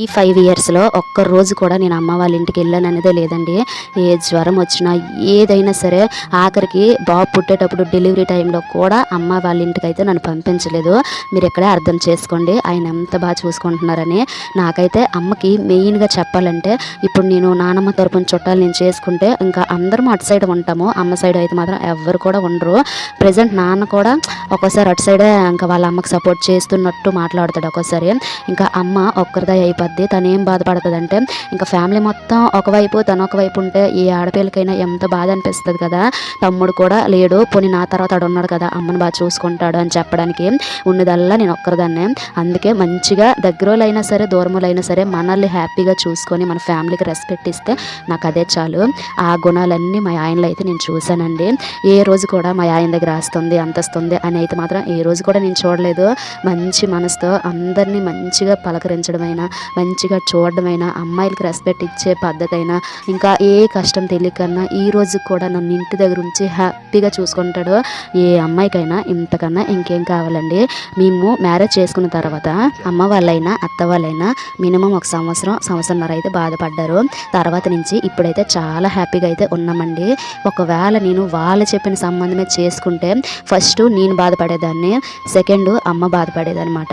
ఈ ఫైవ్ ఇయర్స్లో ఒక్క రోజు కూడా నేను అమ్మ వాళ్ళ ఇంటికి వెళ్ళాను అనేదే లేదండి. ఏ జ్వరం వచ్చినా ఏదైనా సరే ఆఖరికి బాబు పుట్టేటప్పుడు డెలివరీ టైంలో కూడా అమ్మ వాళ్ళ ఇంటికి అయితే నన్ను పంపించలేదు. మీరు ఇక్కడే అర్థం చేసుకోండి. ఆయన ఎంత బాగా చూసుకుంటున్నారని నాకైతే అమ్మకి మెయిన్గా చెప్పాలంటే ఇప్పుడు నేను నానమ్మ తరపున చుట్టాలు నేను చేసుకుంటే ఇంకా అందరం అటు సైడ్ ఉంటాము. అమ్మ సైడ్ అయితే మాత్రం ఎవ్వరు కూడా ఉండరు. ప్రజెంట్ నాన్న కూడా ఒక్కోసారి అటు సైడే ఇంకా వాళ్ళ అమ్మకి సపోర్ట్ చేస్తున్నట్టు మాట్లాడతాడు ఒక్కోసారి. ఇంకా అమ్మ ఒక్కరిదే అయిపోద్ది తను ఏం బాధపడుతుంది అంటే ఇంకా ఫ్యామిలీ మొత్తం ఒకవైపు తను ఒకవైపు ఉంటే ఏ ఆడపిల్లకైనా ఎంత బాధ అనిపిస్తుంది కదా. తమ్ముడు కూడా లేడు. పోనీ నా తర్వాత ఆడు ఉన్నాడు కదా అమ్మని బాగా చూసుకుంటాడు అని చెప్పడానికి ఉన్నదల్లా నేను ఒక్కరిదాన్నే. అందుకే మంచిగా దగ్గరలైనా సరే దూరములైనా సరే మనల్ని హ్యాపీగా చూసుకొని మన ఫ్యామిలీకి రెస్పెక్ట్ ఇస్తే నాకు అదే చాలు. ఆ గుణాలన్నీ మా ఆయనలో అయితే నేను చూశానండి. ఏ రోజు కూడా మా ఆయన దగ్గర ఆస్తుంది అంతస్తుంది అని అయితే మాత్రం ఏ రోజు కూడా నేను చూడలేదు. మంచి మనసుతో అందరినీ మంచిగా పలకరించడమైనా మంచిగా చూడడమైనా అమ్మాయిలకి రెస్పెక్ట్ ఇచ్చే పద్ధతి అయినా ఇంకా ఏ కష్టం తెలియకన్నా ఈ రోజు కూడా నన్ను ఇంటి దగ్గర ఉంచి హ్యాపీగా చూసుకుంటాడు. ఏ అమ్మాయికైనా ఇంతకన్నా ఇంకేం కావాలండి? మేము మ్యారేజ్ చేసుకున్న తర్వాత అమ్మ వాళ్ళైనా అత్త వాళ్ళైనా మినిమం ఒక సంవత్సరం సంవత్సరంన్నర అయితే బాధపడ్డారు. తర్వాత నుంచి ఇప్పుడైతే చాలా హ్యాపీగా అయితే ఉన్నామండి. ఒకవేళ నేను వాళ్ళు చెప్పిన సంబంధమే చేసుకుంటే ఫస్ట్ నేను బాధపడేదాన్ని సెకండ్ అమ్మ బాధపడేదనమాట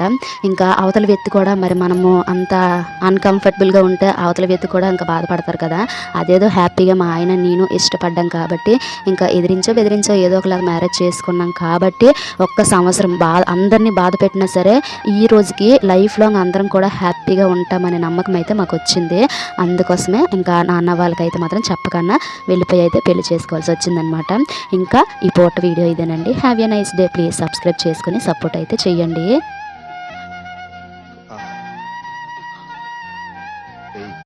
ఇంకా అవతల వ్యక్తి కూడా మరి మనము అంత అన్కంఫర్టబుల్గా ఉంటే అవతల వ్యక్తి కూడా ఇంకా బాధపడతారు కదా. అదేదో హ్యాపీగా మా ఆయన నేను ఇష్టపడ్డాం కాబట్టి ఇంకా ఎదిరించో బెదిరించో ఏదో ఒకలాగా మ్యారేజ్ చేసుకున్నాం కాబట్టి ఒక్క సంవత్సరం బా అందరినీ బాధ పెట్టినా సరే ఈ రోజుకి లైఫ్ లాంగ్ అందరం కూడా హ్యాపీగా ఉంటామనే నమ్మకం అయితే మాకు వచ్చింది. అందుకోసమే ఇంకా నాన్న వాళ్ళకైతే మాత్రం చెప్పకన్నా వెళ్ళిపోయి అయితే పెళ్ళి చేసుకోవాల్సి వచ్చిందనమాట. ఇంకా ఈ పూట వీడియో ఇదేనండి. Have a nice day please subscribe చేసుకుని సపోర్ట్ అయితే చేయండి a